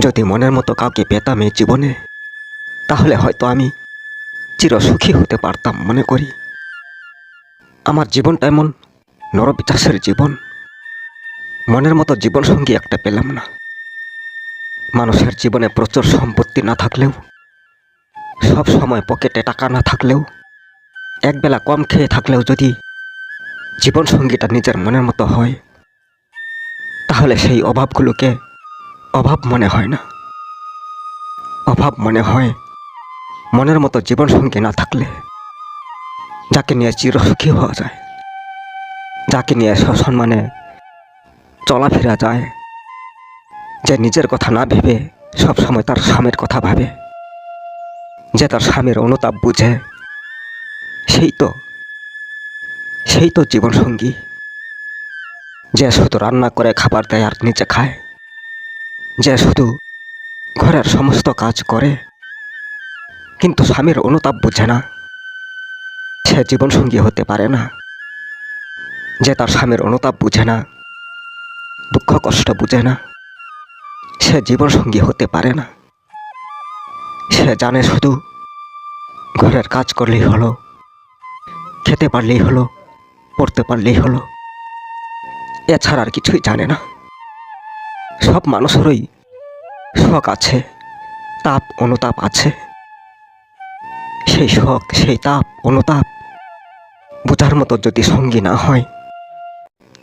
যদি মনের মতো কাউকে পেতাম এই জীবনে, তাহলে হয়তো আমি চিরসুখী হতে পারতাম মনে করি। আমার জীবনটা এমন নরবিচাসের জীবন। মনের মতো জীবনসঙ্গী একটা পেলাম না। মানুষের জীবনে প্রচুর সম্পত্তি না থাকলেও, সব সময় পকেটে টাকা না থাকলেও, একবেলা কম খেয়ে থাকলেও যদি জীবনসঙ্গীটা নিজের মনের মতো হয়, তাহলে সেই অভাবগুলোকে অভাব মনে হয় না। অভাব মনে হয় মনের মতো জীবন জীবনসঙ্গী না থাকলে যাকে নিয়ে চিরসুখী হওয়া যায়, যাকে নিয়ে সসম্মানে চলাফেরা যায়, যে নিজের কথা না ভেবে সব সময় তার স্বামীর কথা ভাবে, যে তার স্বামীর অনুতাপ বুঝে, সেই তো সেই তো জীবনসঙ্গী, যে শুধু রান্না করে খাবার দেয় আর নিচে খায়। যে শুধু ঘরের সমস্ত কাজ করে, কিন্তু স্বামীর অনুতাপ বুঝে না। সে জীবনসঙ্গী হতে পারে না। যে তার স্বামীর অনুতাপ বুঝে না, দুঃখ কষ্ট বুঝে না, সে জীবনসঙ্গী হতে পারে না। সে জানে শুধু ঘরের কাজ করলেই হলো, খেতে পারলেই হলো, পড়তে পারলেই হলো। এছাড়া আর কিছুই জানে না। সব মানুষেরই শখ আছে, তাপ, অনুতাপ আছে। সেই শখ, সেই তাপ, অনুতাপ বোঝার মতো যদি সঙ্গী না হয়,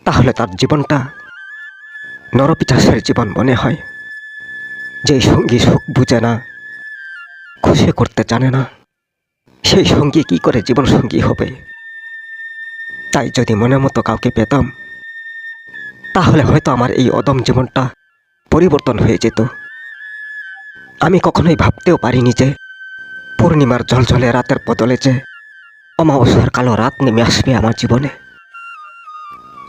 তাহলে তার জীবনটা নরপিচাসের জীবন মনে হয়। যেই সঙ্গী সুখ বুঝে না, খুশি করতে জানে না, সেই সঙ্গী কি করে জীবন সঙ্গী হবে? তাই যদি মনের মতো কাউকে পেতাম, তাহলে হয়তো আমার এই অদম জীবনটা পরিবর্তন হয়ে যেত। আমি কখনোই ভাবতেও পারিনি যে পূর্ণিমার ঝলঝলে রাতের বদলে যে অমাবস্যার কালো রাত নেমে আসবে আমার জীবনে।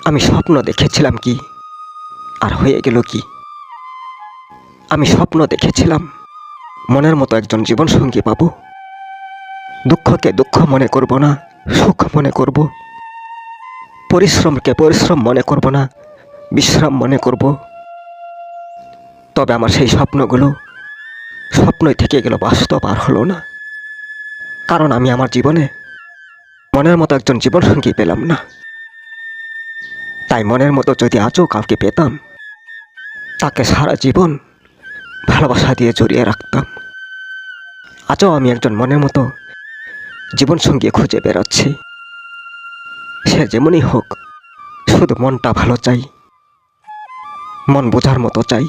আমি স্বপ্ন দেখেছিলাম কি? আর হয়ে গেল কি? আমি স্বপ্ন দেখেছিলাম মনের মতো একজন জীবনসঙ্গী পাবো। দুঃখকে দুঃখ মনে করব না, সুখ মনে করব। পরিশ্রমকে পরিশ্রম মনে করব না, বিশ্রাম মনে করব। তবে আমার সেই স্বপ্নগুলো স্বপ্নই থেকে গেল, বাস্তব আর হলো না। কারণ আমি আমার জীবনে মনের মতো একজন জীবনসঙ্গী পেলাম না। তাই মনের মতো যদি আজও কাউকে পেতাম, তাকে সারা জীবন ভালোবাসা দিয়ে জড়িয়ে রাখতাম। আজও আমি একজন মনের মতো জীবনসঙ্গী খুঁজে বেরোচ্ছি। সে যেমনই হোক, শুধু মনটা ভালো চাই, মন বোঝার মতো চাই।